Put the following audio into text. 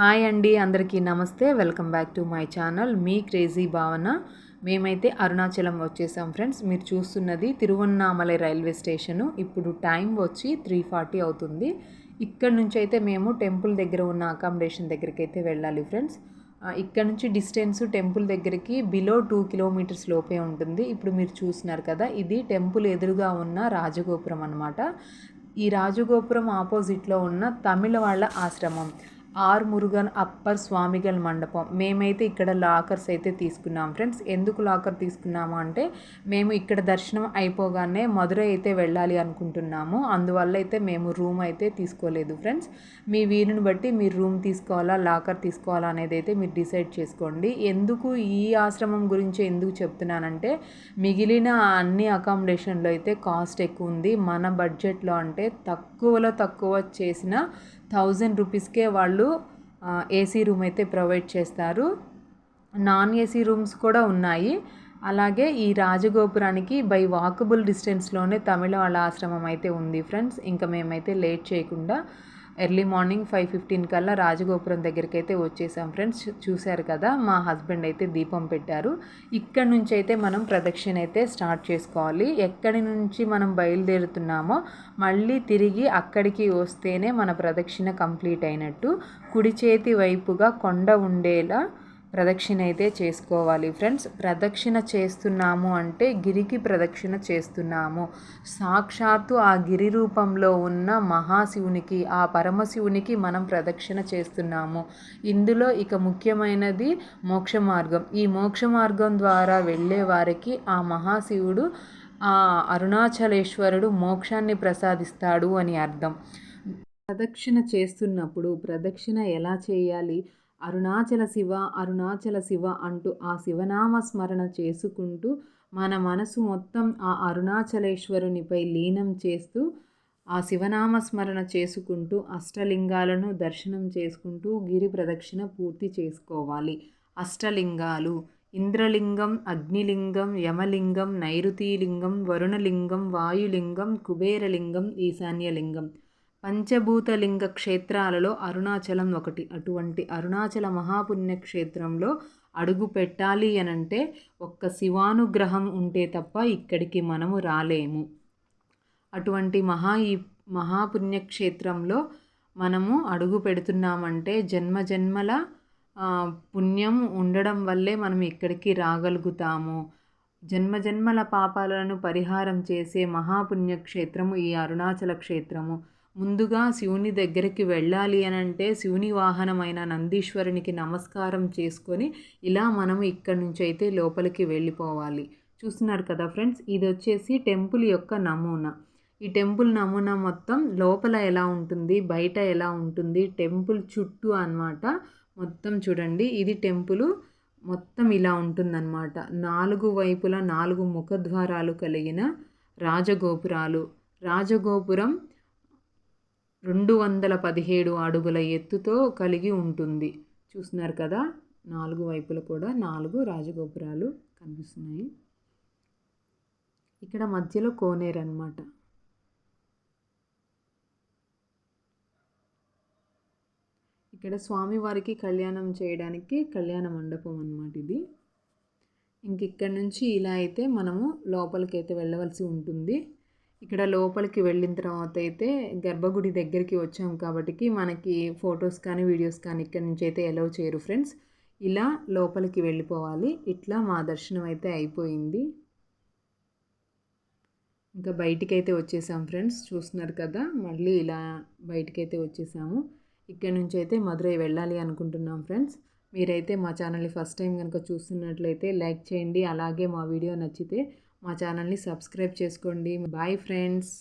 Hi అండి అందరికీ నమస్తే. Welcome back to my channel me crazy Bhavana. మేమైతే అరుణాచలం వచ్చేసాం ఫ్రెండ్స్. మీరు చూస్తున్నది తిరువన్నామలై రైల్వే స్టేషను. ఇప్పుడు టైం వచ్చి త్రీ ఫార్టీ అవుతుంది. ఇక్కడ నుంచి అయితే మేము టెంపుల్ దగ్గర ఉన్న అకామిడేషన్ దగ్గరికి అయితే వెళ్ళాలి ఫ్రెండ్స్. ఇక్కడ నుంచి డిస్టెన్స్ టెంపుల్ దగ్గరికి బిలో టూ కిలోమీటర్స్ లోపే ఉంటుంది. ఇప్పుడు మీరు చూస్తున్నారు కదా ఇది టెంపుల్ ఎదురుగా ఉన్న రాజగోపురం అనమాట ఈ రాజగోపురం ఆపోజిట్లో ఉన్న తమిళ వాళ్ళ ఆశ్రమం. ఆర్ మురుగన్ అప్పర్ స్వామిగల్ మండపం. మేమైతే ఇక్కడ లాకర్స్ అయితే తీసుకున్నాం ఫ్రెండ్స్. ఎందుకు లాకర్ తీసుకున్నాము అంటే మేము ఇక్కడ దర్శనం అయిపోగానే మధురై అయితే వెళ్ళాలి అనుకుంటున్నాము. అందువల్ల అయితే మేము రూమ్ అయితే తీసుకోలేదు ఫ్రెండ్స్. మీ వీలుని బట్టి మీరు రూమ్ తీసుకోవాలా లాకర్ తీసుకోవాలా అనేది అయితే మీరు డిసైడ్ చేసుకోండి. ఎందుకు ఈ ఆశ్రమం గురించి ఎందుకు చెప్తున్నానంటే మిగిలిన అన్ని అకామిడేషన్లో అయితే కాస్ట్ ఎక్కువ ఉంది. మన బడ్జెట్లో అంటే తక్కువలో తక్కువ చేసిన థౌజండ్ రూపీస్కే వాళ్ళు ఏసీ రూమ్ అయితే ప్రొవైడ్ చేస్తారు. నాన్ ఏసీ రూమ్స్ కూడా ఉన్నాయి. అలాగే ఈ రాజగోపురానికి బై వాకబుల్ డిస్టెన్స్లోనే తమిళ వాళ్ళ ఆశ్రమం అయితే ఉంది ఫ్రెండ్స్. ఇంకా మేమైతే లేట్ చేయకుండా ఎర్లీ మార్నింగ్ ఫైవ్ ఫిఫ్టీన్ కల్లా రాజగోపురం దగ్గరికి అయితే వచ్చేసాం ఫ్రెండ్స్. చూశారు కదా మా హస్బెండ్ అయితే దీపం పెట్టారు. ఇక్కడ నుంచి అయితే మనం ప్రదక్షిణ అయితే స్టార్ట్ చేసుకోవాలి. ఎక్కడి నుంచి మనం బయలుదేరుతున్నామో మళ్ళీ తిరిగి అక్కడికి వస్తేనే మన ప్రదక్షిణ కంప్లీట్ అయినట్టు. కుడి చేతి వైపుగా కొండ ఉండేలా ప్రదక్షిణ అయితే చేసుకోవాలి. ఫ్రెండ్స్ ప్రదక్షిణ చేస్తున్నాము అంటే గిరికి ప్రదక్షిణ చేస్తున్నాము. సాక్షాత్తు ఆ గిరి రూపంలో ఉన్న మహాశివునికి ఆ పరమశివునికి మనం ప్రదక్షిణ చేస్తున్నాము. ఇందులో ఇక ముఖ్యమైనది మోక్ష మార్గం. ఈ మోక్ష మార్గం ద్వారా వెళ్ళే వారికి ఆ మహాశివుడు ఆ అరుణాచలేశ్వరుడు మోక్షాన్ని ప్రసాదిస్తాడు అని అర్థం. ప్రదక్షిణ చేస్తున్నప్పుడు ప్రదక్షిణ ఎలా చేయాలి? అరుణాచల శివ అరుణాచల శివ అంటూ ఆ శివనామ స్మరణ చేసుకుంటూ మన మనసు మొత్తం ఆ అరుణాచలేశ్వరునిపై లీనం చేస్తూ ఆ శివనామ స్మరణ చేసుకుంటూ అష్టలింగాలను దర్శనం చేసుకుంటూ గిరి ప్రదక్షిణ పూర్తి చేసుకోవాలి. అష్టలింగాలు ఇంద్రలింగం అగ్నిలింగం యమలింగం నైరుతీలింగం వరుణలింగం వాయులింగం కుబేరలింగం ఈశాన్యలింగం పంచభూతలింగ క్షేత్రాలలో అరుణాచలం ఒకటి. అటువంటి అరుణాచల మహాపుణ్యక్షేత్రంలో అడుగు పెట్టాలి అనంటే ఒక్క శివానుగ్రహం ఉంటే తప్ప ఇక్కడికి మనము రాలేము. అటువంటి మహా ఈ మహాపుణ్యక్షేత్రంలో మనము అడుగు పెడుతున్నామంటే జన్మ జన్మల పుణ్యం ఉండడం వల్లే మనం ఇక్కడికి రాగలుగుతాము. జన్మ జన్మల పాపాలను పరిహారం చేసే మహాపుణ్యక్షేత్రము ఈ అరుణాచల క్షేత్రము. ముందుగా శివుని దగ్గరికి వెళ్ళాలి అని అంటే శివుని వాహనమైన నందీశ్వరునికి నమస్కారం చేసుకొని ఇలా మనము ఇక్కడి నుంచి అయితే లోపలికి వెళ్ళిపోవాలి. చూస్తున్నారు కదా ఫ్రెండ్స్ ఇది వచ్చేసి టెంపుల్ యొక్క నమూనా. ఈ టెంపుల్ నమూనా మొత్తం లోపల ఎలా ఉంటుంది బయట ఎలా ఉంటుంది టెంపుల్ చుట్టూ అనమాట మొత్తం చూడండి. ఇది టెంపుల్ మొత్తం ఇలా ఉంటుందన్నమాట. నాలుగు వైపులా నాలుగు ముఖద్వారాలు కలిగిన రాజగోపురాలు. రాజగోపురం రెండు వందల పదిహేడు అడుగుల ఎత్తుతో కలిగి ఉంటుంది. చూస్తున్నారు కదా నాలుగు వైపులు కూడా నాలుగు రాజగోపురాలు కనిపిస్తున్నాయి. ఇక్కడ మధ్యలో కోనేరు అనమాట ఇక్కడ స్వామివారికి కళ్యాణం చేయడానికి కళ్యాణ మండపం అనమాట ఇది. ఇంక ఇక్కడ నుంచి ఇలా అయితే మనము లోపలికి అయితే వెళ్ళవలసి ఉంటుంది. ఇక్కడ లోపలికి వెళ్ళిన తర్వాత అయితే గర్భగుడి దగ్గరికి వచ్చాం కాబట్టి మనకి ఫొటోస్ కానీ వీడియోస్ కానీ ఇక్కడ నుంచి అయితే ఎలవ్ చేయరు ఫ్రెండ్స్. ఇలా లోపలికి వెళ్ళిపోవాలి. ఇట్లా మా దర్శనం అయితే అయిపోయింది. ఇంకా బయటికి అయితే వచ్చేసాం ఫ్రెండ్స్. చూస్తున్నారు కదా మళ్ళీ ఇలా బయటికైతే వచ్చేసాము. ఇక్కడ నుంచి అయితే మధురై వెళ్ళాలి అనుకుంటున్నాం ఫ్రెండ్స్. మీరైతే మా ఛానల్ని ఫస్ట్ టైం కనుక చూస్తున్నట్లయితే లైక్ చేయండి. అలాగే మా వీడియో నచ్చితే మా ఛానల్ని సబ్స్క్రైబ్ చేసుకోండి. Bye friends.